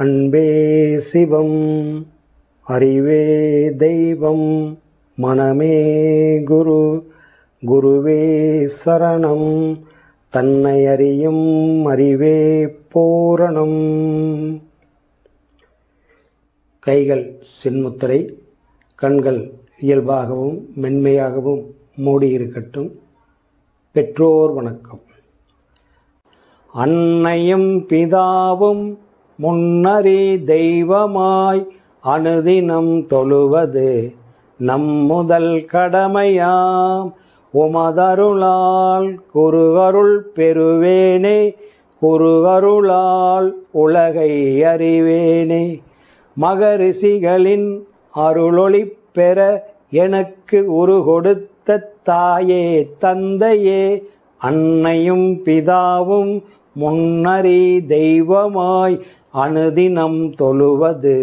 அன்பே சிவம் அறிவே தெய்வம் மனமே குரு குருவே சரணம் தன்னை அறியும் அறிவே பூரணம். கைகள் சின்முத்திரை கண்கள் இயல்பாகவும் மென்மையாகவும் மூடியிருக்கட்டும். பெற்றோர் வணக்கம். அன்னையும் பிதாவும் முன்னறி தெய்வமாய் அனுதினம் தொழுவது நம் முதல் கடமையாம். உமதருளால் குருகருள் பெறுவேனே குருகருளால் உலகை அறிவேனே. மகரிஷிகளின் அருளொளி பெற எனக்கு உரு கொடுத்த தாயே தந்தையே அன்னையும் பிதாவும் முன்னறி தெய்வமாய் அனுதினம் தொழுவது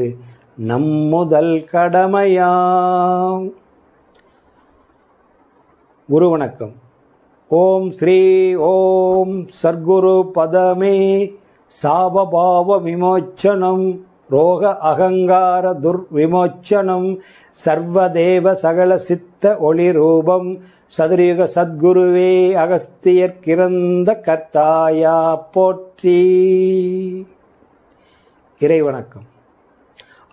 நம் முதல் கடமையாம் குரு வணக்கம் ஓம் ஸ்ரீ ஓம் சர்க்குரு பதமே சாபபாவ விமோச்சனம் ரோக அகங்கார துர்விமோச்சனம் சர்வதேவ சகல சித்த ஒளி ரூபம் சதுரயுக சத்குருவே அகஸ்தியர்கிறந்த கர்த்தாயா போற்றி. இறை வணக்கம்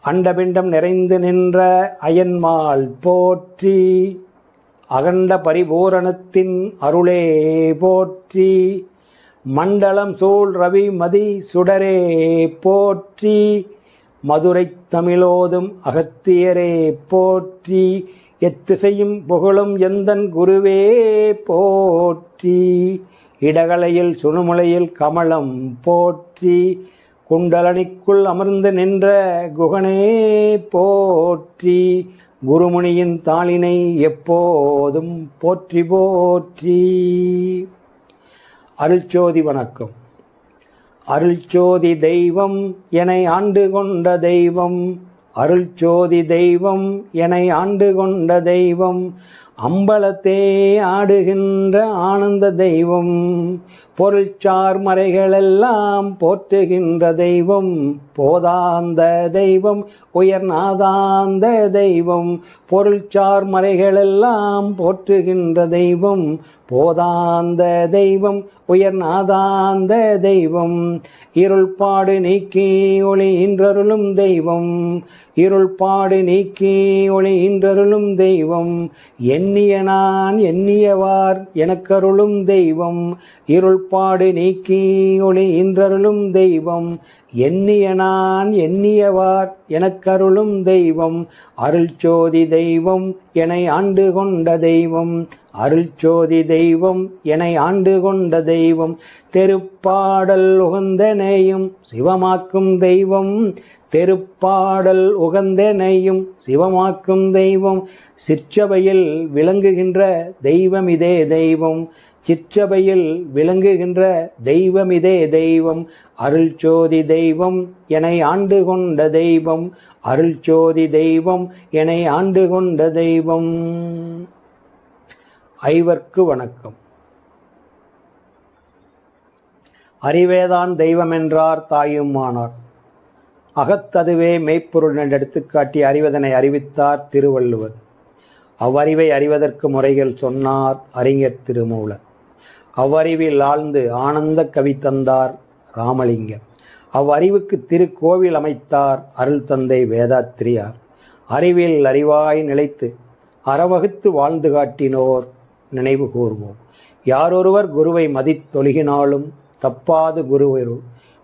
அண்டபிண்டம் நிறைந்து நின்ற அயன்மாள் போற்றி அகண்ட பரிபூரணத்தின் அருளே போற்றி மண்டலம் சூழ் ரவி மதி சுடரே போற்றி மதுரை தமிழோதும் அகத்தியரே போற்றி எத்திசையும் புகழும் எந்தன் குருவே போற்றி இடகலையில் சுணுமுலையில் கமலம் போற்றி குண்டலனிக்குள் அமர்ந்து நின்ற குகனே போற்றி குருமுனியின் தாளினை எப்போதும் போற்றி போற்றி. அருள்சோதி வணக்கம். அருள்சோதி தெய்வம் என ஆண்டு கொண்ட தெய்வம். அருள்சோதி தெய்வம் என ஆண்டு கொண்ட தெய்வம். அம்பலத்தே ஆடுகின்ற ஆனந்த தெய்வம் பொருள்சார் மறைகளெல்லாம் போற்றுகின்ற தெய்வம் போதாந்த தெய்வம் உயர்நாதாந்த தெய்வம் பொருள்சார் மறைகளெல்லாம் போற்றுகின்ற தெய்வம் போதாந்த தெய்வம் உயர்நாதாந்த தெய்வம். இருள்பாடு நீக்கி ஒளி இன்றருளும் தெய்வம். இருள்பாடு நீக்கி ஒளி இன்றருளும் தெய்வம். எண்ணிய நான் எண்ணியவார் எனக்கருளும் தெய்வம். இருள்பாடு நீக்கி ஒளி இன்றருளும் தெய்வம். எண்ணிய நான் எண்ணியவார் எனக்கருளும் தெய்வம். அருள்ச்சோதி தெய்வம் என ஆண்டு கொண்ட தெய்வம். அருள்ச்சோதி தெய்வம் என ஆண்டு கொண்ட தெய்வம். தெருப்பாடல் உகந்தனையும் சிவமாக்கும் தெய்வம். தெருப்பாடல் உகந்தனையும் சிவமாக்கும் தெய்வம். சிற்றவையில் விளங்குகின்ற தெய்வம் இதே தெய்வம். சிற்றபையில் விளங்குகின்ற தெய்வமிதே தெய்வம் அருள்சோதி தெய்வம் என ஆண்டு கொண்ட தெய்வம் அருள்சோதி தெய்வம் என ஆண்டு கொண்ட தெய்வம். ஐவர்க்கு வணக்கம். அறிவேதான் தெய்வம் என்றார் தாயும் அகத்ததுவே மெய்ப்பொருள் என்று எடுத்துக்காட்டி அறிவதனை அறிவித்தார் திருவள்ளுவர். அவ்வறிவை அறிவதற்கு முறைகள் சொன்னார் அறிஞர் திருமூலர். அவ்வறிவில் ஆழ்ந்து ஆனந்த கவி தந்தார் ராமலிங்கம். அவ்வறிவுக்கு திருக்கோவில் அமைத்தார் அருள் தந்தை வேதாத்திரியார். அறிவில் அறிவாய் நிலைத்து அறவகுத்து வாழ்ந்து காட்டினோர் நினைவு கூர்வோம். யாரொருவர் குருவை மதித்தொழுகினாலும் தப்பாது குருவரு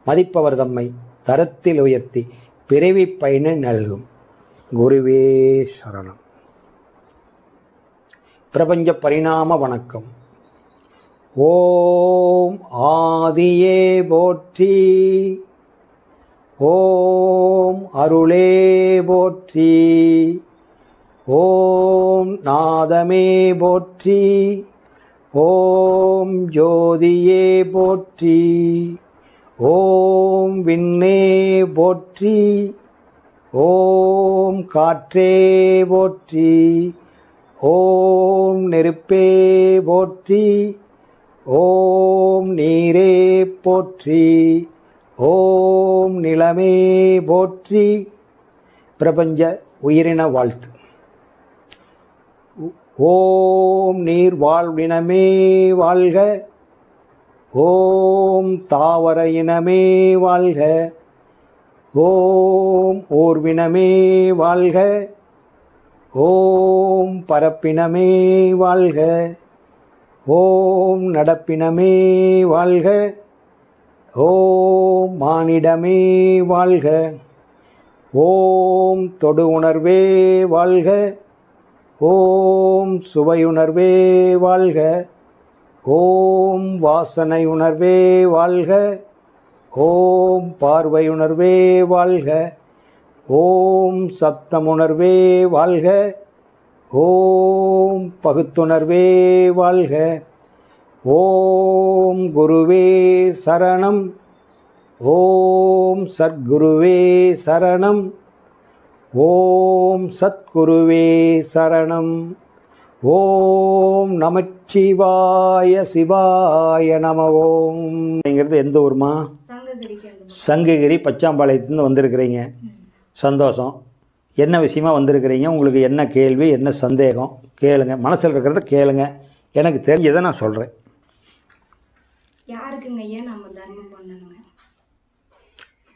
மதிப்பவர் தம்மை தரத்தில் உயர்த்தி பிறவி பயனை நல்கும். குருவே சரணம். பிரபஞ்ச பரிணாம வணக்கம். ஓம் ஆதியே போற்றி. ஓம் அருளே போற்றி. ஓம் நாதமே போற்றி. ஓம் ஜோதியே போற்றி. ஓம் விண்ணே போற்றி. ஓம் காற்றே போற்றி. ஓம் நெருப்பே போற்றி. ஓம் நீரே போற்றி ஓம் நிலமே போற்றி. பிரபஞ்ச உயிரின வாழ்த்து. ஓம் நீர் வாழ்வினமே வாழ்க ஓம் தாவர இனமே வாழ்க ஓம் ஓர்வினமே வாழ்க ஓம் பரப்பினமே வாழ்க. ஓம் நடப்பினமே வாழ்க. ஓம் மானிடமே வாழ்க. ஓம் தொடு உணர்வே வாழ்க. ஓம் சுவையுணர்வே வாழ்க. ஓம் வாசனை உணர்வே வாழ்க. ஓம் பார்வையுணர்வே வாழ்க. ஓம் சப்தமுணர்வே வாழ்க. ஓம் பகுத்துணர்வே வாழ்க. ஓம் குருவே சரணம். ஓம் சத்குருவே சரணம். ஓம் சத்குருவே சரணம். ஓம் நமச்சிவாய சிவாய நம. ஓம் அப்படிங்கிறது எந்த ஊர்மா? சங்ககிரி பச்சாம்பாளையத்துலேருந்து வந்திருக்கிறீங்க. சந்தோஷம். என்ன விஷயமா வந்திருக்கிறீங்க? உங்களுக்கு என்ன கேள்வி? என்ன சந்தேகம்? கேளுங்க. மனசில் இருக்கிறத கேளுங்க. எனக்கு தெரிஞ்சதை நான் சொல்கிறேன் யாருக்குங்க? ஐயா நம்ம தர்மம் பண்ணணுங்க?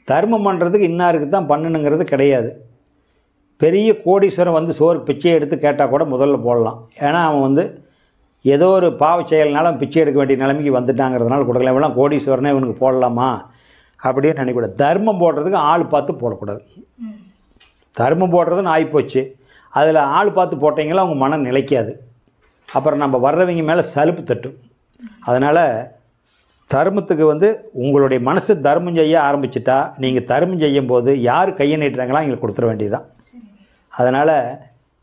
தர்மம் பண்ணுறதுக்கு இன்னாருக்கு தான் பண்ணணுங்கிறது கிடையாது. பெரிய கோடீஸ்வரன் வந்து சோறு பிச்சை எடுத்து கேட்டால் கூட முதல்ல போடலாம். ஏன்னா அவன் வந்து ஏதோ ஒரு பாவ செயல்னால பிச்சை எடுக்க வேண்டிய நிலைமைக்கு வந்துட்டாங்கிறதுனால கொடுக்கலாம் இவெல்லாம் கோடீஸ்வரனே இவனுக்கு போடலாமா? அப்படின்னு நினைக்கக்கூடாது. தர்மம் போடுறதுக்கு ஆள் பார்த்து போடக்கூடாது. தர்மம் போடுறதுன்னு ஆகிப்போச்சு அதில் ஆள் பார்த்து போட்டிங்களா அவங்க மனம் நிலைக்காது. அப்புறம் நம்ம வர்றவங்க மேலே சலுப்பு தட்டும். அதனால் தர்மத்துக்கு வந்து உங்களுடைய மனசு தர்மம் செய்ய ஆரம்பிச்சிட்டா நீங்கள் தர்மம் செய்யும் போது யார் கையை நீட்டுறாங்களோ அவங்களுக்கு கொடுத்துட வேண்டியதுதான். அதனால்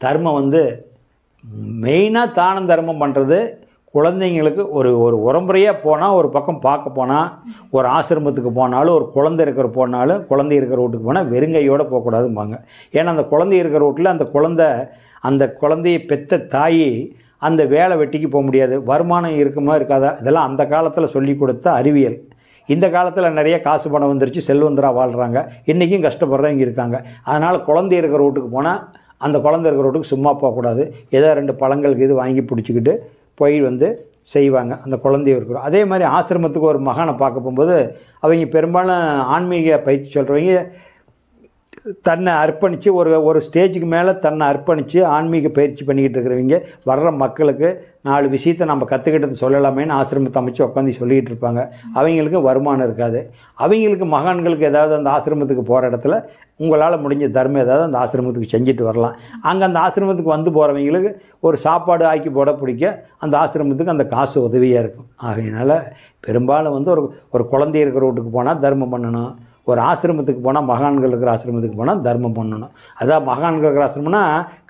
தர்மம் வந்து மெயினாக தானம் தர்மம் பண்ணுறது குழந்தைங்களுக்கு ஒரு ஒரு உரம்புறையாக போனால் ஒரு பக்கம் பார்க்க போனால் ஒரு ஆசிரமத்துக்கு போனாலும் ஒரு குழந்தை இருக்கிற போனாலும் குழந்தை இருக்கிற வீட்டுக்கு போனால் வெறுங்கையோடு போகக்கூடாதும்பாங்க ஏன்னா அந்த குழந்தை இருக்கிற வீட்டில் அந்த குழந்தை அந்த குழந்தையை பெத்த தாய் அந்த வேலை வெட்டிக்கு போக முடியாது. வருமானம் இருக்குமா இருக்காதா? இதெல்லாம் அந்த காலத்தில் சொல்லி கொடுத்த அறிவியல். இந்த காலத்தில் நிறைய காசு பணம் வந்துருச்சு செல்வந்தராக வாழ்கிறாங்க இன்றைக்கும் கஷ்டப்படுறவங்க இருக்காங்க. அதனால் குழந்தை இருக்கிற வீட்டுக்கு போனால் அந்த குழந்தை இருக்கிற வீட்டுக்கு சும்மா போகக்கூடாது ஏதோ ரெண்டு பழங்களுக்கு இது வாங்கி பிடிச்சிக்கிட்டு போய் வந்து செய்வாங்க அந்த குழந்தைய இருக்கிறோம் அதே மாதிரி ஆசிரமத்துக்கு ஒரு மகானை பார்க்க போகும்போது அவங்க பெரும்பாலும் ஆன்மீக பயிற்சி சொல்கிறவங்க தன்னை அர்ப்பணித்து ஒரு ஒரு ஸ்டேஜுக்கு மேலே தன்னை அர்ப்பணித்து ஆன்மீக பயிற்சி பண்ணிக்கிட்டு இருக்கிறவங்க வர்ற மக்களுக்கு நாலு விஷயத்தை நம்ம கற்றுக்கிட்டது சொல்லலாமேன்னு ஆசிரமத்தை அமைச்சு உட்காந்து சொல்லிக்கிட்டு இருப்பாங்க. அவங்களுக்கு வருமானம் இருக்காது. அவங்களுக்கு மகான்களுக்கு ஏதாவது அந்த ஆசிரமத்துக்கு போகிற இடத்துல உங்களால் முடிஞ்ச தர்மம் ஏதாவது அந்த ஆசிரமத்துக்கு செஞ்சுட்டு வரலாம். அங்கே அந்த ஆசிரமத்துக்கு வந்து போகிறவங்களுக்கு ஒரு சாப்பாடு ஆக்கி போட பிடிக்க அந்த ஆசிரமத்துக்கு அந்த காசு உதவியாக இருக்கும். ஆகையினால பெரும்பாலும் வந்து ஒரு ஒரு குழந்தை இருக்கிற வீட்டுக்கு போனால் தர்மம் பண்ணணும். ஒரு ஆசிரமத்துக்கு போனால் மகான்கள் இருக்கிற ஆசிரமத்துக்கு போனால் தர்மம் பண்ணணும். அதான் மகான்கள் இருக்கிற ஆசிரமம்னா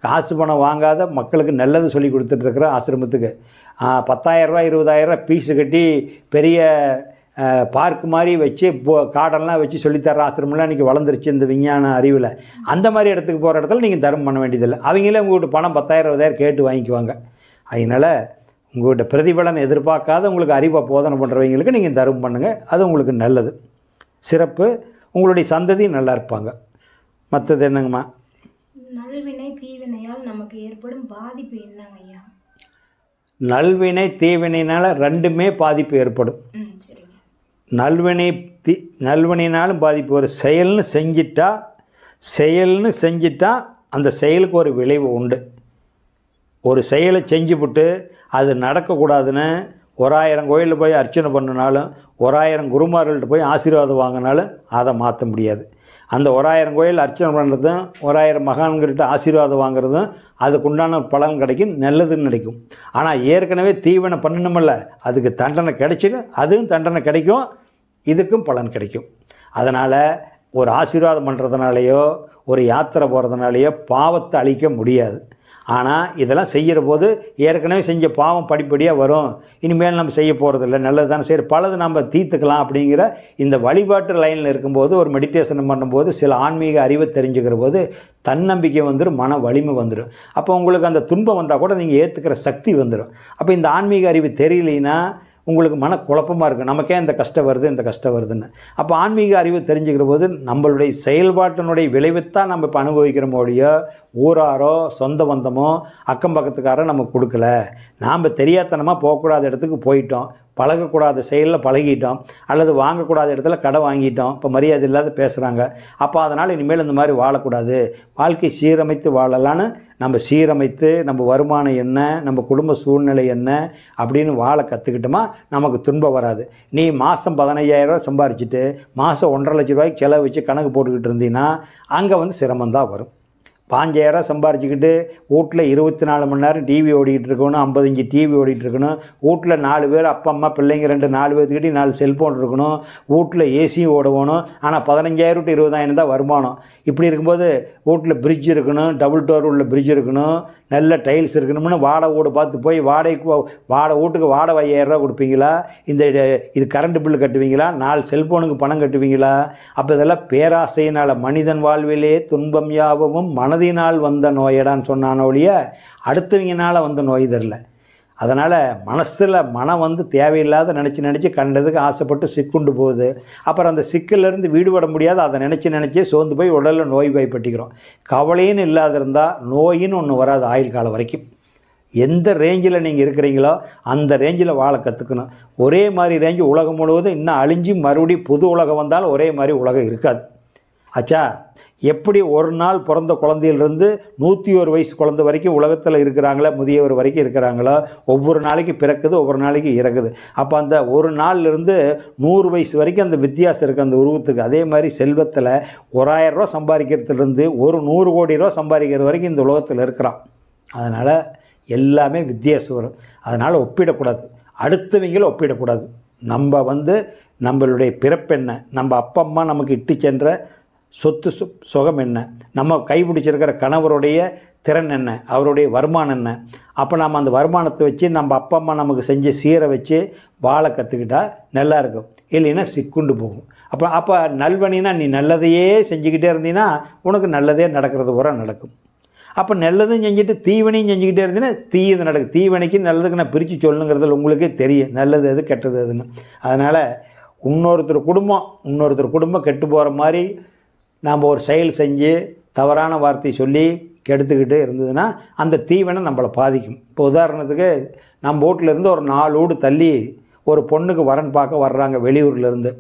காசு பணம் வாங்காத மக்களுக்கு நல்லது சொல்லி கொடுத்துட்ருக்கிற ஆசிரமத்துக்கு. பத்தாயிரரூவா இருபதாயிரரூவா பீஸு கட்டி பெரிய பார்க் மாதிரி வச்சு இப்போ காடெல்லாம் வச்சு சொல்லித்தர ஆசிரமெல்லாம் இன்றைக்கி வளர்ந்துருச்சு இந்த விஞ்ஞான அறிவில். அந்த மாதிரி இடத்துக்கு போகிற இடத்துல நீங்கள் தர்மம் பண்ண வேண்டியதில்லை. அவங்களே உங்கள்கிட்ட பணம் பத்தாயிரம் இருபதாயிரம் கேட்டு வாங்கிக்குவாங்க. அதனால் உங்கள்கிட்ட பிரதிபலன் எதிர்பார்க்காத உங்களுக்கு அறிவை போதனை பண்ணுறவங்களுக்கு நீங்கள் தர்மம் பண்ணுங்கள் அது உங்களுக்கு நல்லது. சிறப்பு. உங்களுடைய சந்ததி நல்லா இருப்பாங்க. மற்றது என்னங்கம்மா? நல்வினை தீவினையால் நமக்கு ஏற்படும் பாதிப்பு என்னங்க ஐயா? நல்வினை தீவினைனால ரெண்டுமே பாதிப்பு ஏற்படும். நல்வினை தி நல்வினைனாலும் பாதிப்பு ஒரு செயல்னு செஞ்சிட்டா செயல்னு செஞ்சிட்டா அந்த செயலுக்கு ஒரு விளைவு உண்டு. ஒரு செயலை செஞ்சுவிட்டு அது நடக்கக்கூடாதுன்னு ஒரு ஆயிரம் கோயிலில் போய் அர்ச்சனை பண்ணினாலும் ஒரு ஆயிரம் குருமார்கள்ட்ட போய் ஆசீர்வாதம் வாங்கினாலும் அதை மாற்ற முடியாது. அந்த ஒரு ஆயிரம் கோயில் அர்ச்சனை பண்ணுறதும் ஒரு ஆயிரம் மகான்கிட்ட ஆசீர்வாதம் வாங்குறதும் அதுக்குண்டான பலன் கிடைக்கும் நல்லதுன்னு நினைக்கும். ஆனால் ஏற்கனவே தீவனை பண்ணணுமில்ல. அதுக்கு தண்டனை கிடைச்சிடும் அதுவும் தண்டனை கிடைக்கும் இதுக்கும் பலன் கிடைக்கும். அதனால் ஒரு ஆசீர்வாதம் பண்ணுறதுனாலையோ ஒரு யாத்திரை போகிறதுனாலையோ பாவத்தை அழிக்க முடியாது. ஆனால் இதெல்லாம் செய்கிற போது ஏற்கனவே செஞ்ச பாவம் படிப்படியாக வரும். இனிமேல் நம்ம செய்ய போகிறதில்ல நல்லது தானே சரி பலது நம்ம தீர்த்துக்கலாம் அப்படிங்கிற இந்த வழிபாட்டு லைனில் இருக்கும்போது ஒரு மெடிடேஷன் பண்ணும்போது சில ஆன்மீக அறிவை தெரிஞ்சுக்கிற போது தன்னம்பிக்கை வந்துடும் மன வலிமை வந்துடும் அப்போ உங்களுக்கு அந்த துன்பம் வந்தால் கூட நீங்கள் ஏற்றுக்கிற சக்தி வந்துடும் அப்போ இந்த ஆன்மீக அறிவு தெரியலைன்னா உங்களுக்கு மன குழப்பமாக இருக்கும் நமக்கே இந்த கஷ்டம் வருது இந்த கஷ்டம் வருதுன்னு. அப்போ ஆன்மீக அறிவு தெரிஞ்சுக்கிற போது நம்மளுடைய செயல்பாட்டினுடைய விளைவைத்தான் நம்ம இப்போ அனுபவிக்கிறோமோ ஊராரோ சொந்த பந்தமோ அக்கம் பக்கத்துக்காரோ நமக்கு கொடுக்கல. நாம் தெரியாதனமாக போகக்கூடாத இடத்துக்கு போயிட்டோம். பழகக்கூடாத செயலில் பழகிட்டோம் அல்லது வாங்கக்கூடாத இடத்துல கடை வாங்கிட்டோம் இப்போ மரியாதை இல்லாத பேசுகிறாங்க அப்போ அதனால் இனிமேல் இந்த மாதிரி வாழக்கூடாது. வாழ்க்கை சீரமைத்து வாழலான்னு நம்ம சீரமைத்து நம்ம வருமானம் என்ன நம்ம குடும்ப சூழ்நிலை என்ன அப்படின்னு வாழ கற்றுக்கிட்டோமா நமக்கு துன்பம் வராது. நீ மாதம் பதினையாயிரரூவா சம்பாரிச்சிட்டு மாதம் ஒன்றரை லட்ச ரூபாய்க்கு செலவு வச்சு கணக்கு போட்டுக்கிட்டு இருந்தீங்கன்னா அங்கே வந்து சிரமம்தான் வரும். பாஞ்சாயிரம் சம்பாரிச்சுக்கிட்டு வீட்டில் இருபத்தி நாலு மணி நேரம் டிவி ஓடிக்கிட்டு இருக்கணும் ஐம்பது டிவி ஓடிட்டு இருக்கணும். வீட்டில் நாலு பேர் அப்பா அம்மா பிள்ளைங்க ரெண்டு நாலு பேர்த்துக்கிட்டே நாலு செல்ஃபோன் இருக்கணும். வீட்டில் ஏசியும் ஓடணும் ஆனால் பதினஞ்சாயிரம் டு இருபதாயிரம் தான் வருமானம். இப்படி இருக்கும்போது வீட்டில் பிரிட்ஜ் இருக்கணும் டபுள் டோர் உள்ள பிரிட்ஜ் இருக்கணும் நல்ல டைல்ஸ் இருக்கணும்னு வாடகை வீடு பார்த்து போய் வாடகைக்கு வாடகை வீட்டுக்கு வாடகை ஐயாயிரரூவா கொடுப்பீங்களா? இந்த இது- கரண்ட் பில்லு கட்டுவீங்களா? நாலு செல்ஃபோனுக்கு பணம் கட்டுவீங்களா? அப்போ இதெல்லாம் பேராசையினால் மனிதன் வாழ்விலே துன்பம் யாவும் மனதினால் வந்த நோயடான்னு சொன்னான ஒழிய அடுத்தவங்கனால வந்த நோய் தெரில. அதனால் மனசில் மனம் வந்து தேவையில்லாத நினச்சி நினச்சி கண்டதுக்கு ஆசைப்பட்டு சிக்குண்டு போகுது. அப்புறம் அந்த சிக்கிலேருந்து வீடுபட முடியாது அதை நினச்சி நினச்சி சோர்ந்து போய் உடலில் நோய் பயப்பட்டிக்கிறோம். கவலைன்னு இல்லாத இருந்தால் நோயின்னு ஒன்று வராது ஆயுள் காலம் வரைக்கும். எந்த ரேஞ்சில் நீங்கள் இருக்கிறீங்களோ அந்த ரேஞ்சில் வாழ கற்றுக்கணும் ஒரே மாதிரி ரேஞ்சு உலகம் முழுவதும் இன்னும் அழிஞ்சு மறுபடியும் புது உலகம் வந்தாலும் ஒரே மாதிரி உலகம் இருக்காது. ஆச்சா எப்படி ஒரு நாள் பிறந்த குழந்தையிலிருந்து நூற்றி ஒரு வயசு குழந்தை வரைக்கும் உலகத்தில் இருக்கிறாங்களோ முதியவர் வரைக்கும் இருக்கிறாங்களோ? ஒவ்வொரு நாளைக்கு பிறக்குது ஒவ்வொரு நாளைக்கு இறக்குது அப்போ அந்த ஒரு நாள்லேருந்து நூறு வயசு வரைக்கும் அந்த வித்தியாசம் இருக்குது அந்த உருவத்துக்கு. அதே மாதிரி செல்வத்தில் ஒரு ஆயிரம் ரூபா சம்பாதிக்கிறதுலேருந்து ஒரு நூறு கோடி ரூபா சம்பாதிக்கிற வரைக்கும் இந்த உலகத்தில் இருக்கிறான். அதனால் எல்லாமே வித்தியாசம் வரும். அதனால் ஒப்பிடக்கூடாது. அடுத்தவங்களும் ஒப்பிடக்கூடாது. நம்ம வந்து நம்மளுடைய பிறப்பென்ன? நம்ம அப்பா அம்மா நமக்கு இட்டு சென்ற சொத்து சு சுகம் என்ன? நம்ம கைப்பிடிச்சிருக்கிற கணவருடைய திறன் என்ன? அவருடைய வருமானம் என்ன? அப்போ நம்ம அந்த வருமானத்தை வச்சு நம்ம அப்பா அம்மா நமக்கு செஞ்ச சீரை வச்சு வாழை கற்றுக்கிட்டா நல்லா இருக்கும். இல்லைன்னா சிக்குண்டு போகும். அப்போ அப்போ நல்வழினா நீ நல்லதையே செஞ்சுக்கிட்டே இருந்தீங்கன்னா உனக்கு நல்லதே நடக்கிறது பூரா நடக்கும். அப்போ நல்லதும் செஞ்சுட்டு தீவனையும் செஞ்சுக்கிட்டே இருந்தீங்கன்னா தீயது நடக்கும் தீவனைக்கு நல்லதுக்கு நான் பிரித்து சொல்லுங்கிறதுல உங்களுக்கே தெரியும். நல்லது எது கெட்டது எதுன்னு. அதனால் இன்னொருத்தர் குடும்பம் இன்னொருத்தர் குடும்பம் கெட்டு போகிற மாதிரி நாம் ஒரு செயல் செஞ்சு தவறான வார்த்தை சொல்லி கெடுத்துக்கிட்டு இருந்ததுன்னா அந்த தீவனை நம்மளை பாதிக்கும். இப்போ உதாரணத்துக்கு நம்ம வீட்டில் இருந்து ஒரு நாலோடு தள்ளி ஒரு பொண்ணுக்கு வரன் பார்க்க வர்றாங்க வெளியூர்லேருந்து.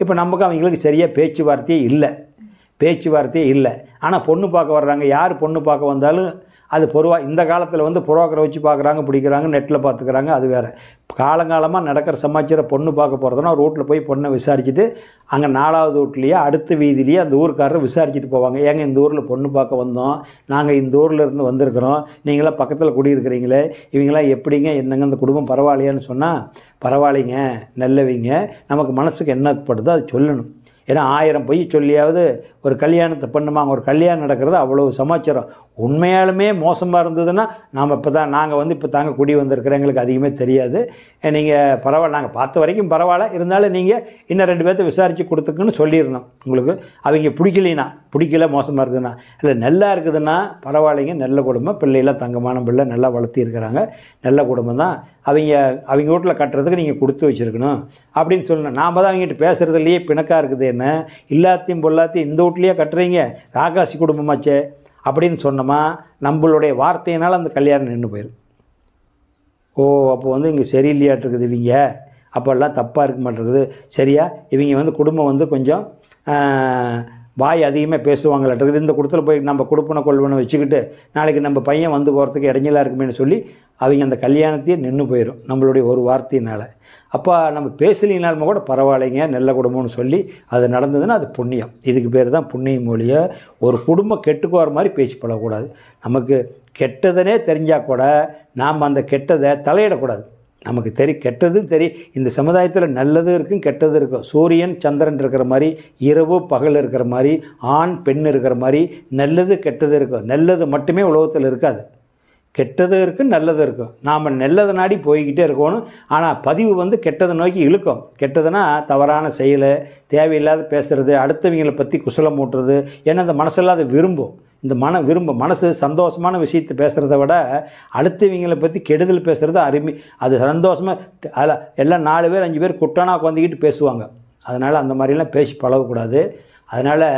இப்போ நமக்கு அவங்களுக்கு சரியாக பேச்சுவார்த்தையே இல்லை. பேச்சுவார்த்தையே இல்லை. ஆனால் பொண்ணு பார்க்க வர்றாங்க. யார் பொண்ணு பார்க்க வந்தாலும் அது பொதுவா இந்த காலத்தில் வந்து புரோக்கரை வச்சு பார்க்குறாங்க பிடிக்கிறாங்க நெட்டில் பார்த்துக்கிறாங்க அது வேறு. காலங்காலமாக நடக்கிற சமாச்சாரம் பொண்ணு பார்க்க போகிறதுனா ரோட்டில் போய் பொண்ணை விசாரிச்சுட்டு அங்கே நாலாவது வீட்லேயே அடுத்த வீதியிலேயே அந்த ஊருக்காரரை விசாரிச்சுட்டு போவாங்க. ஏங்க இந்த ஊரில் பொண்ணு பார்க்க வந்தோம். நாங்கள் இந்த ஊரில் இருந்து வந்திருக்கிறோம். நீங்களாம் பக்கத்தில் குடியிருக்கிறீங்களே. இவங்களாம் எப்படிங்க என்னங்க இந்த குடும்பம் பரவாயில்லையான்னு சொன்னால் பரவாயில்லைங்க நல்லவங்க. நமக்கு மனசுக்கு என்ன படுதோ அது சொல்லணும். ஏன்னா ஆயிரம் பொய் சொல்லியாவது ஒரு கல்யாணத்தை பண்ணுமாங்க ஒரு கல்யாணம் நடக்கிறது அவ்வளோ சமாச்சாரம். உண்மையாலுமே மோசமாக இருந்ததுன்னா நாம் இப்போ தான் நாங்கள் வந்து இப்போ தாங்க குடி வந்திருக்கிறோம். எங்களுக்கு அதிகமே தெரியாது. நீங்கள் பரவாயில்ல நாங்கள் பார்த்த வரைக்கும் பரவாயில்ல. இருந்தாலும் நீங்கள் இன்னும் ரெண்டு பேர்த்த விசாரித்து கொடுத்துக்குன்னு சொல்லிடணும் உங்களுக்கு. அவங்க பிடிக்கலைன்னா பிடிக்கல மோசமாக இருக்குதுன்னா இல்லை நல்லா இருக்குதுன்னா பரவாயில்லைங்க. நல்ல குடும்பம். பிள்ளைலாம் தங்கமான பிள்ளை நல்லா வளர்த்தி இருக்கிறாங்க நல்ல குடும்பம் தான் அவங்க அவங்க வீட்டில் கட்டுறதுக்கு நீங்கள் கொடுத்து வச்சுருக்கணும். அப்படின்னு சொல்லணும். நாம் தான் அவங்ககிட்ட பேசுகிறதுலையே பிணக்காக இருக்குது என்ன? இல்லாத்தையும் பொல்லாத்தையும் இந்த வீட்லையே கட்டுறீங்க. ராகாசி குடும்பமாச்சே அப்படின்னு சொன்னோமா நம்மளுடைய வார்த்தையினால் அந்த கல்யாணம் நின்று போயிடும் ஓ அப்போ வந்து இங்கே சரியில்லையாட்டிருக்குது இவங்க. அப்போல்லாம் தப்பாக இருக்க மாட்டேங்குது. சரியா? இவங்க வந்து குடும்பம் வந்து கொஞ்சம் வாய் அதிகமாக பேசுவாங்களாட்டிருக்குது இந்த குடத்தில் போய் நம்ம கொடுப்பனை கொள்வனை வச்சுக்கிட்டு நாளைக்கு நம்ம பையன் வந்து போகிறதுக்கு இடைஞ்சலாக இருக்குமேனு சொல்லி அவங்க அந்த கல்யாணத்தையே நின்று போயிடும் நம்மளுடைய ஒரு வார்த்தையினால். அப்போ நம்ம பேசலினாலுமே கூட பரவாயில்லைங்க நல்ல குடும்பம்னு சொல்லி அது நடந்ததுன்னா அது புண்ணியம். இதுக்கு பேர் தான் புண்ணியம் மொழிய ஒரு குடும்பம் கெட்டுக்குவார் மாதிரி பேசி பழகக்கூடாது. நமக்கு கெட்டதுனே தெரிஞ்சால் கூட நாம் அந்த கெட்டதை தலையிடக்கூடாது. நமக்கு தெரி கெட்டதும் தெரி இந்த சமுதாயத்தில் நல்லதும் இருக்கும் கெட்டதும் இருக்கும். சூரியன் சந்திரன் இருக்கிற மாதிரி இரவு பகல் இருக்கிற மாதிரி ஆண் பெண் இருக்கிற மாதிரி நல்லது கெட்டது இருக்கும். நல்லது மட்டுமே உலகத்தில் இருக்காது. கெட்டது இருக்குது நல்லது இருக்கும் நாம் நல்லதை நாடி போய்கிட்டே இருக்கணும் ஆனால் பதிவு வந்து கெட்டதை நோக்கி இழுக்கும். கெட்டதுன்னா தவறான செயல் தேவையில்லாத பேசுகிறது அடுத்தவங்களை பற்றி குசலம் ஊட்டுறது ஏன்னா இந்த மனசெல்லாம் விரும்பும். இந்த மன விரும்ப மனசு சந்தோஷமான விஷயத்தை பேசுகிறத விட அடுத்தவங்களை பற்றி கெடுதல் பேசுகிறது அருமை. அது சந்தோஷமாக அதில் எல்லாம் நாலு பேர் அஞ்சு பேர் குட்டனாக உட்காந்துக்கிட்டு பேசுவாங்க. அதனால் அந்த மாதிரிலாம் பேசி பழகக்கூடாது. அதனால்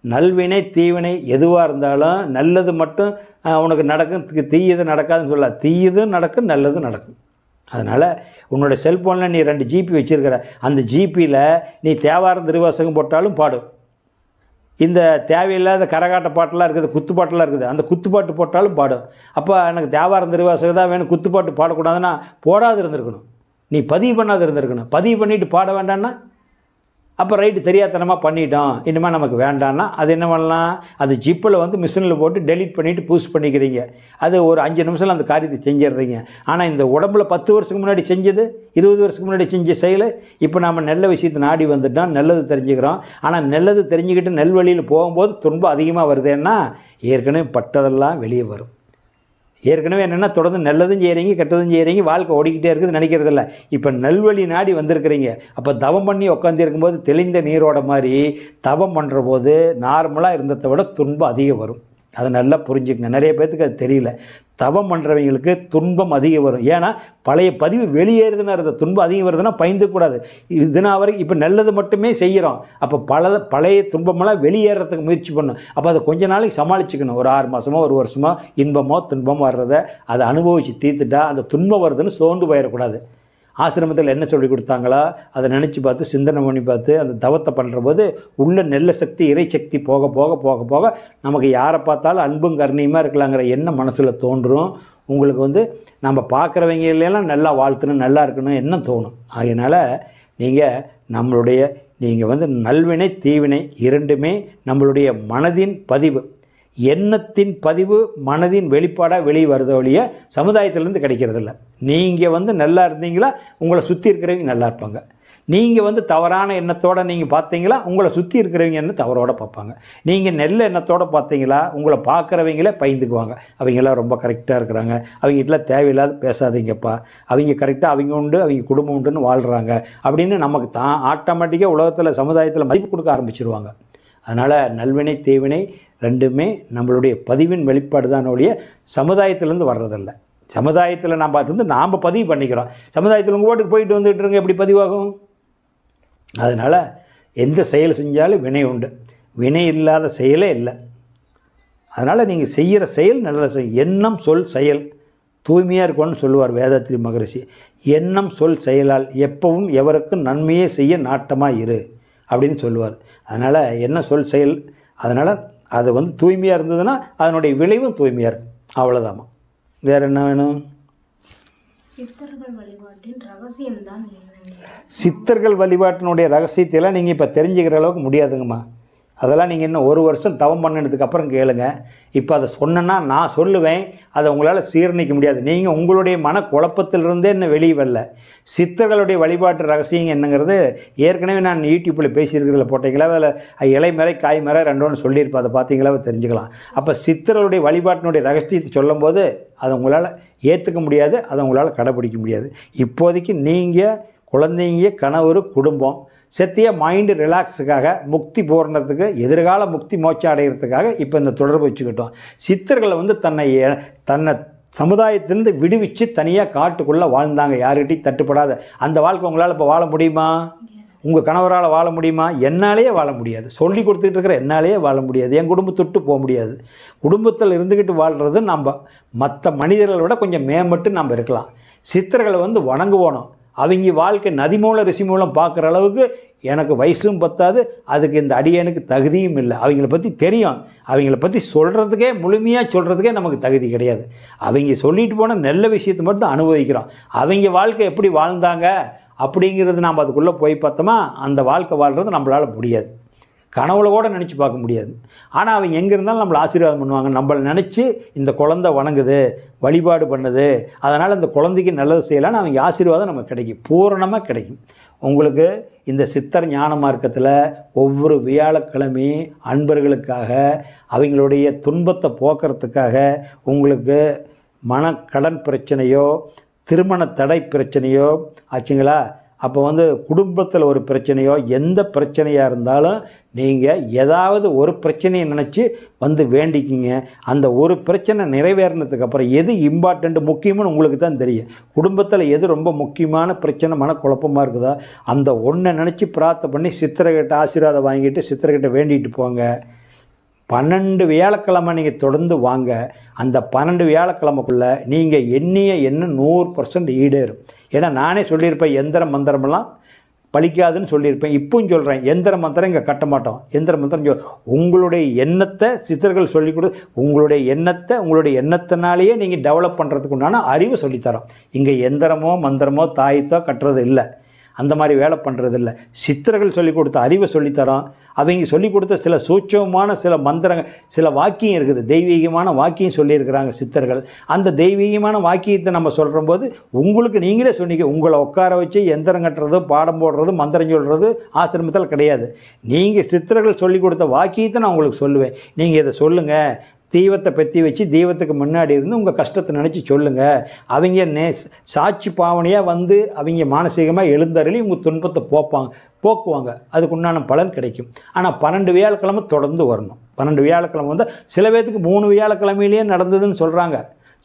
நல்வினை தீவினை எதுவாக இருந்தாலும் நல்லது மட்டும் உனக்கு நடக்கும் தி- தீயது நடக்காதுன்னு சொல்ல தீயதும் நடக்கும் நல்லதும் நடக்கும். அதனால் உன்னோட செல்ஃபோனில் நீ ரெண்டு ஜிபி வச்சுருக்கிற. அந்த ஜிபியில் நீ தேவாரம் திருவாசகம் போட்டாலும் பாடும் இந்த தேவையில்லாத கரகாட்ட பாட்டெல்லாம் இருக்குது குத்துப்பாட்டெலாம் இருக்குது. அந்த குத்துப்பாட்டு போட்டாலும் பாடும் அப்போ எனக்கு தேவாரம் திருவாசகம் தான் வேணும். குத்துப்பாட்டு பாடக்கூடாதுன்னா போடாது இருந்திருக்கணும். நீ பதிவு பண்ணாது இருந்திருக்கணும். பதிவு பண்ணிவிட்டு பாட வேண்டாம்னா அப்போ ரைட்டு தெரியாதனமாக பண்ணிட்டோம். இனிமேல் நமக்கு வேண்டாம்னா அது என்ன பண்ணலாம்? அது ஜிப்பில் வந்து மிஷினில் போட்டு டெலீட் பண்ணிவிட்டு பூஸ்ட் பண்ணிக்கிறீங்க. அது ஒரு அஞ்சு நிமிஷத்தில் அந்த காரியத்தை செஞ்சிடுறீங்க. ஆனால் இந்த உடம்புல பத்து வருஷத்துக்கு முன்னாடி செஞ்சது இருபது வருஷத்துக்கு முன்னாடி செஞ்ச செயல் இப்போ நம்ம நல்ல விஷயத்தை நாடி வந்துட்டோம் நல்லது தெரிஞ்சுக்கிறோம். ஆனால் நல்லது தெரிஞ்சுக்கிட்டு நெல்வழியில் போகும்போது துன்பம் அதிகமாக வருதுன்னா ஏற்கனவே பட்டதெல்லாம் வெளியே வரும். ஏற்கனவே என்னென்னா தொடர்ந்து நல்லதும் செய்கிறீங்க கெட்டதும் செய்கிறீங்க வாழ்க்கை ஓடிக்கிட்டே இருக்குது நினைக்கிறதில்ல. இப்போ நல்வழி நாடி வந்திருக்கிறீங்க. அப்போ தவம் பண்ணி உட்காந்துருக்கும் போது தெளிந்த நீரோட மாதிரி தவம் பண்ணுற போது நார்மலாக இருந்ததை விட துன்பம் அதிகம் வரும். அதை நல்லா புரிஞ்சுக்கங்க. நிறைய பேர்த்துக்கு அது தெரியல. தவம் பண்ணுறவங்களுக்கு துன்பம் அதிகம் வரும். ஏன்னா பழைய பதிவு வெளியேறுதுன்னா இருந்த துன்பம் அதிகம் வருதுன்னா பயந்துக்கூடாது இதுனா வரைக்கும் இப்போ நல்லது மட்டுமே செய்கிறோம் அப்போ பல பழைய துன்பமெல்லாம் வெளியேறதுக்கு முயற்சி பண்ணும் அப்போ அதை கொஞ்ச நாளைக்கு சமாளிச்சுக்கணும். ஒரு ஆறு மாதமோ ஒரு வருஷமோ இன்பமோ துன்பமோ வர்றதை அதை அனுபவித்து தீர்த்துட்டா அந்த துன்பம் வருதுன்னு சோர்ந்து போயிடக்கூடாது. ஆசிரமத்தில் என்ன சொல்லி கொடுத்தாங்களா? அதை நினச்சி பார்த்து சிந்தனை பண்ணி பார்த்து அந்த தவத்தை பண்ணுற போது உள்ள நெல்ல சக்தி இறை சக்தி போக போக போக போக நமக்கு யாரை பார்த்தாலும் அன்பும் கருணையுமா இருக்கலாங்கிற எண்ணம் மனசில் தோன்றும். உங்களுக்கு வந்து நம்ம பார்க்குறவங்களெல்லாம் நல்லா வாழ்த்தணும் நல்லா இருக்கணும் என்ன தோணும்? அதனால் நீங்கள் நம்மளுடைய நீங்கள் வந்து நல்வினை தீவினை இரண்டுமே நம்மளுடைய மனதின் பதிவு. எண்ணத்தின் பதிவு மனதின் வெளிப்பாடாக வெளியே வருத வழிய சமுதாயத்திலேருந்து கிடைக்கிறதில்ல. நீங்கள் வந்து நல்லா இருந்தீங்களா உங்களை சுற்றி இருக்கிறவங்க நல்லா இருப்பாங்க. நீங்கள் வந்து தவறான எண்ணத்தோடு நீங்கள் பார்த்தீங்களா உங்களை சுற்றி இருக்கிறவங்க என்ன தவறோடு பார்ப்பாங்க. நீங்கள் நெல் எண்ணத்தோடு பார்த்தீங்களா உங்களை பார்க்குறவங்களே பயந்துக்குவாங்க. அவங்களாம் ரொம்ப கரெக்டாக இருக்கிறாங்க. அவங்ககிட்டலாம் தேவையில்லாத பேசாதீங்கப்பா. அவங்க கரெக்டாக அவங்க உண்டு அவங்க குடும்பம் உண்டுன்னு வாழ்கிறாங்க அப்படின்னு நமக்கு தான் ஆட்டோமேட்டிக்காக உலகத்தில் சமுதாயத்தில் மதிப்பு கொடுக்க ஆரம்பிச்சிருவாங்க. அதனால் நல்வினை தீவினை ரெண்டுமே நம்மளுடைய பதிவின் வெளிப்பாடு தான் ஒழிய சமுதாயத்திலேருந்து வர்றதில்ல. சமுதாயத்தில் நாம் இருந்து நாம் பதிவு பண்ணிக்கிறோம். சமுதாயத்தில் உங்கள் ஓட்டுக்கு போயிட்டு வந்துட்டு இருங்க எப்படி பதிவாகும்? அதனால் எந்த செயல் செஞ்சாலும் வினை உண்டு. வினை இல்லாத செயலே இல்லை. அதனால் நீங்கள் செய்கிற செயல் நல்ல செயல் எண்ணம் சொல் செயல். தூய்மையாக இருக்கணும்னு சொல்லுவார் வேதாத்திரி மகரிஷி. எண்ணம் சொல் செயலால் எப்பவும் எவருக்கும் நன்மையே செய்ய நாட்டமாக இரு அப்படின்னு சொல்லுவார். அதனால் என்ன சொல் செயல்? அதனால் அது வந்து தூய்மையாக இருந்ததுன்னா அதனுடைய விளைவும் தூய்மையாக இருக்கும். அவ்வளோதாம்மா வேறு என்ன வேணும்? சித்தர்கள் வழிபாட்டின் ரகசியம்தான் என்னங்க சித்தர்கள் வழிபாட்டினுடைய ரகசியத்தையெல்லாம் நீங்கள் இப்போ தெரிஞ்சுக்கிற அளவுக்கு முடியாதுங்கம்மா. அதெல்லாம் நீங்கள் இன்னும் ஒரு வருஷம் தவம் பண்ணினதுக்கு அப்புறம் கேளுங்க. இப்போ அதை சொன்னேன்னா நான் சொல்லுவேன். அதை உங்களால் சீரணிக்க முடியாது. நீங்கள் உங்களுடைய மன குழப்பத்திலிருந்தே இன்னும் வெளியே வரல. சித்தர்களுடைய வழிபாட்டு ரகசியம் என்னங்கிறது ஏற்கனவே நான் யூடியூப்பில் பேசியிருக்கிறதுல போட்டீங்களா? அதில் இலை மறை காய் மறை ரெண்டோன்னு சொல்லியிருப்பேன். அதை பார்த்தீங்களா? தெரிஞ்சுக்கலாம். அப்போ சித்தர்களுடைய வழிபாட்டினுடைய ரகசியத்தை சொல்லும்போது அதை உங்களால் ஏற்றுக்க முடியாது. அதை உங்களால் கடைப்பிடிக்க முடியாது. இப்போதைக்கு நீங்கள் குழந்தைங்க கணவர் குடும்பம் செத்திய மைண்டு ரிலாக்ஸுக்காக முக்தி போடுறதுக்கு எதிர்கால முக்தி மோட்சம் அடைகிறதுக்காக இப்போ இந்த தொடர்பு வச்சுக்கிட்டோம். சித்தர்களை வந்து தன்னை தன்னை சமுதாயத்திலிருந்து விடுவிச்சு தனியாக காட்டுக்குள்ளே வாழ்ந்தாங்க. யாருக்கிட்டையும் தட்டுப்படாத அந்த வாழ்க்கை உங்களால் இப்போ வாழ முடியுமா? உங்கள் கணவரால் வாழ முடியுமா? என்னாலேயே வாழ முடியாது. சொல்லி கொடுத்துக்கிட்டு இருக்கிற என்னாலேயே வாழ முடியாது. என் குடும்பத்தொட்டு போக முடியாது. குடும்பத்தில் இருந்துக்கிட்டு வாழ்கிறது நம்ம மற்ற மனிதர்களை விட கொஞ்சம் மேம்பட்டு நம்ம இருக்கலாம். சித்தர்களை வந்து வணங்குவோணும். அவங்க வாழ்க்கை நதி மூலம் ரிஷி மூலம் பார்க்குற அளவுக்கு எனக்கு வயசும் பத்தாது அதுக்கு இந்த அடியனுக்கு தகுதியும் இல்லை. அவங்கள பற்றி தெரியும். அவங்கள பற்றி சொல்கிறதுக்கே முழுமையாக சொல்கிறதுக்கே நமக்கு தகுதி கிடையாது. அவங்க சொல்லிட்டு போன நல்ல விஷயத்தை மட்டும் அனுபவிக்கிறோம். அவங்க வாழ்க்கை எப்படி வாழ்ந்தாங்க அப்படிங்கிறது நாம் அதுக்குள்ளே போய் பார்த்தோமா அந்த வாழ்க்கை வாழ்கிறது நம்மளால் முடியாது. கனவுல கூட நினச்சி பார்க்க முடியாது. ஆனால் அவங்க எங்கே இருந்தாலும் நம்மளை ஆசீர்வாதம் பண்ணுவாங்க. நம்மளை நினச்சி இந்த குழந்தை வணங்குது வழிபாடு பண்ணுது அதனால் இந்த குழந்தைக்கு நல்லது செய்யலான்னு அவங்க ஆசீர்வாதம் நமக்கு கிடைக்கும். பூரணமாக கிடைக்கும். உங்களுக்கு இந்த சித்தர் ஞான மார்க்கத்தில் ஒவ்வொரு வியாழக்கிழமையும் அன்பர்களுக்காக அவங்களுடைய துன்பத்தை போக்குறதுக்காக உங்களுக்கு மனக்கடன் பிரச்சனையோ திருமண தடை பிரச்சனையோ ஆச்சுங்களா? அப்போ வந்து குடும்பத்தில் ஒரு பிரச்சனையோ எந்த பிரச்சனையாக இருந்தாலும் நீங்கள் ஏதாவது ஒரு பிரச்சனையை நினச்சி வந்து வேண்டிக்கிங்க. அந்த ஒரு பிரச்சனை நிறைவேறினதுக்கு அப்புறம் எது இம்பார்ட்டண்ட் முக்கியம்னு உங்களுக்கு தான் தெரியும். குடும்பத்தில் எது ரொம்ப முக்கியமான பிரச்சனை மனக்குழப்பமாக இருக்குதோ அந்த ஒன்றை நினச்சி பிரார்த்தனை பண்ணி சித்திரகிட்ட ஆசீர்வாதம் வாங்கிட்டு சித்திரகிட்ட வேண்டிட்டு போங்க. பன்னெண்டு வியாழக்கிழமை நீங்கள் தொடர்ந்து வாங்க. அந்த பன்னெண்டு வியாழக்கிழமைக்குள்ளே நீங்கள் எண்ணிய எண்ணம் நூறு பர்சன்ட் ஈடேறும். ஏன்னா நானே சொல்லியிருப்பேன் எந்திர மந்திரமெல்லாம் பலிக்காதுன்னு சொல்லியிருப்பேன். இப்பவும் சொல்கிறேன் எந்திர மந்திரம் இங்கே கட்ட மாட்டோம். எந்திர மந்திரம் சொல் உங்களுடைய எண்ணத்தை சித்தர்கள் சொல்லிக் கொடு உங்களுடைய எண்ணத்தை உங்களுடைய எண்ணத்தினாலேயே நீங்கள் டெவலப் பண்ணுறதுக்கு உண்டான அறிவு சொல்லித்தரோம் இங்கே எந்திரமோ மந்திரமோ தாயத்தோ கட்டுறது இல்லை. அந்த மாதிரி வேலை பண்ணுறதில்ல சித்தர்கள் சொல்லிக் கொடுத்த அறிவை சொல்லித்தரோம் அவங்க சொல்லிக் கொடுத்த சில சூட்சமான சில மந்திரங்கள் சில வாக்கியம் இருக்குது. தெய்வீகமான வாக்கியம் சொல்லியிருக்கிறாங்க சித்தர்கள். அந்த தெய்வீகமான வாக்கியத்தை நம்ம சொல்கிற போது உங்களுக்கு நீங்களே சொன்னீங்க. உங்களை உட்கார வச்சு எந்திரம் கட்டுறது பாடம் போடுறது மந்திரம் சொல்கிறது ஆசிரமத்தில் கிடையாது. நீங்கள் சித்தர்கள் சொல்லிக் கொடுத்த வாக்கியத்தை நான் உங்களுக்கு சொல்லுவேன். நீங்கள் இதை சொல்லுங்கள் தெய்வத்தை பற்றி வச்சு தெய்வத்துக்கு முன்னாடி இருந்து உங்கள் கஷ்டத்தை நினச்சி சொல்லுங்கள் அவங்க நே சாட்சி பாவனையாக வந்து அவங்க மானசீகமாக எழுந்தருளி உங்கள் துன்பத்தை போப்பாங்க போக்குவாங்க. அதுக்கு உண்டான பலன் கிடைக்கும். ஆனால் பன்னெண்டு வியாழக்கிழமை தொடர்ந்து வரணும். பன்னெண்டு வியாழக்கிழமை வந்து சில பேர்த்துக்கு மூணு வியாழக்கிழமையிலேயே நடந்ததுன்னு சொல்கிறாங்க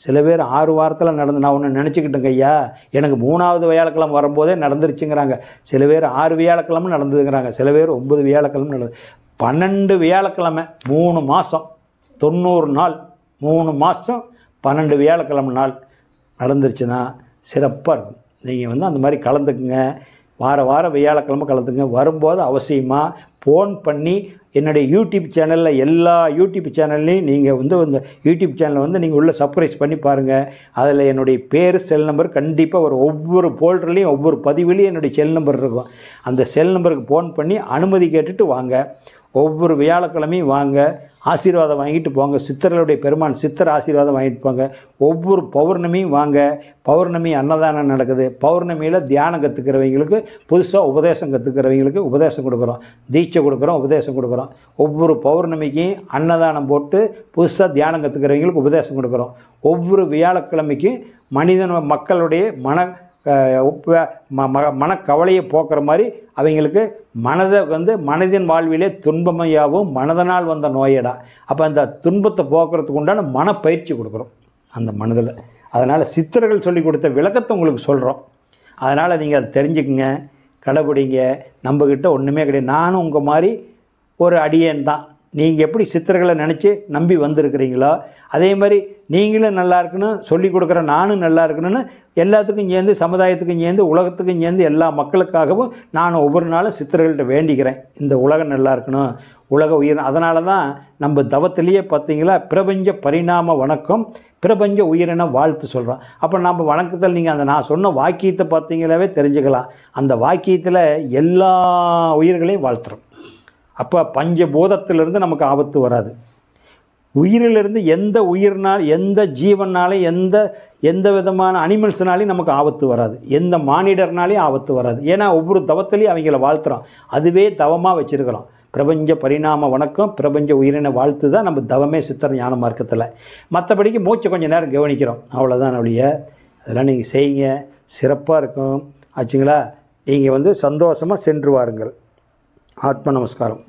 சில பேர் ஆறு வாரத்தில் நடந்து நான் ஒன்று நினச்சிக்கிட்டேங்க ஐயா. எனக்கு மூணாவது வியாழக்கிழமை வரும்போதே நடந்துருச்சுங்கிறாங்க. சில பேர் ஆறு வியாழக்கிழமை நடந்ததுங்கிறாங்க. சில பேர் ஒன்பது வியாழக்கிழமை நடந்தது பன்னெண்டு வியாழக்கிழமை மூணு மாதம் தொண்ணூறு நாள் மூணு மாதம் பன்னெண்டு வியாழக்கிழமை நாள் நடந்துருச்சுன்னா சிறப்பாக இருக்கும். நீங்கள் வந்து அந்த மாதிரி கலந்துக்குங்க. வார வாரம் வியாழக்கிழமை கலந்துக்குங்க. வரும்போது அவசியமாக ஃபோன் பண்ணி என்னுடைய யூடியூப் சேனலில் எல்லா யூடியூப் சேனல்லையும் நீங்கள் வந்து இந்த யூடியூப் சேனலை வந்து நீங்கள் உள்ளே சர்ப்ரைஸ் பண்ணி பாருங்கள் அதில் என்னுடைய பேர் செல் நம்பர் கண்டிப்பாக ஒரு ஒவ்வொரு போல்டர்லேயும் ஒவ்வொரு பதிவுலேயும் என்னுடைய செல் நம்பர் இருக்கும். அந்த செல் நம்பருக்கு ஃபோன் பண்ணி அனுமதி கேட்டுட்டு வாங்க. ஒவ்வொரு வியாழக்கிழமையும் வாங்க. ஆசீர்வாதம் வாங்கிட்டு போங்க. சித்தர்களுடைய பெருமான் சித்தர் ஆசீர்வாதம் வாங்கிட்டு போங்க. ஒவ்வொரு பௌர்ணமியும் வாங்க. பௌர்ணமி அன்னதானம் நடக்குது. பௌர்ணமியில் தியானம் கற்றுக்கிறவங்களுக்கு புதுசாக உபதேசம் கற்றுக்கிறவங்களுக்கு உபதேசம் கொடுக்குறோம். தீட்சை கொடுக்குறோம் உபதேசம் கொடுக்குறோம். ஒவ்வொரு பௌர்ணமிக்கும் அன்னதானம் போட்டு புதுசாக தியானம் கற்றுக்கிறவங்களுக்கு உபதேசம் கொடுக்குறோம். ஒவ்வொரு வியாழக்கிழமைக்கும் மனிதன் மக்களுடைய மன மனக்கவலையை போக்குற மாதிரி அவங்களுக்கு மனதை வந்து மனதின் வாழ்விலே துன்பமையாகவும் மனதனால் வந்த நோயடா. அப்போ அந்த துன்பத்தை போக்குறதுக்கு உண்டான மனப்பயிற்சி கொடுக்குறோம் அந்த மனதில். அதனால் சித்தர்கள் சொல்லி கொடுத்த விளக்கத்தை உங்களுக்கு சொல்கிறோம் அதனால் நீங்கள் அதை தெரிஞ்சுக்குங்க கடைபிடிங்க நம்மக்கிட்ட ஒன்றுமே கிடையாது. நானும் உங்கள் மாதிரி ஒரு அடியேன் தான். நீங்கள் எப்படி சித்தர்களை நினச்சி நம்பி வந்திருக்கிறீங்களோ அதே மாதிரி நீங்களும் நல்லா இருக்கணும் சொல்லி கொடுக்குற நானும் நல்லா இருக்கணும்னு எல்லாத்துக்கும் சேர்ந்து சமுதாயத்துக்கும் சேர்ந்து உலகத்துக்கும் சேர்ந்து எல்லா மக்களுக்காகவும் நான் ஒவ்வொரு நாளும் சித்தர்கள்ட்ட வேண்டிக்கிறேன். இந்த உலகம் நல்லா இருக்கணும் உலக உயிர் அதனால தான் நம்ம தவத்திலேயே பார்த்தீங்களா பிரபஞ்ச பரிணாம வணக்கம் பிரபஞ்ச உயிரின வாழ்த்து சொல்கிறோம் அப்போ நம்ம வணக்கத்தில் நீங்கள் அந்த நான் சொன்ன வாக்கியத்தை பார்த்தீங்களாவே தெரிஞ்சுக்கலாம். அந்த வாக்கியத்தில் எல்லா உயிர்களையும் வாழ்த்துறோம். அப்போ பஞ்சபூதத்திலிருந்து நமக்கு ஆபத்து வராது. உயிரிலிருந்து எந்த உயிர்னால் எந்த ஜீவனாலையும் எந்த எந்த விதமான அனிமல்ஸ்னாலையும் நமக்கு ஆபத்து வராது. எந்த மானிடர்னாலையும் ஆபத்து வராது. ஏன்னா ஒவ்வொரு தவத்திலையும் அவங்கள வாழ்த்துறோம். அதுவே தவமாக வச்சுருக்கிறோம். பிரபஞ்ச பரிணாம வணக்கம் பிரபஞ்ச உயிரின வாழ்த்து தான் நம்ம தவமே சித்தர் ஞான மார்க்கத்தில். மற்றபடிக்கு மூச்சை கொஞ்சம் நேரம் கவனிக்கிறோம். அவ்வளோதான் ஒழிய அதெல்லாம் நீங்கள் செய்யுங்க. சிறப்பாக இருக்கும். ஆச்சுங்களா? நீங்கள் வந்து சந்தோஷமாக சென்று வாருங்கள். ఆత్మ నమస్కారం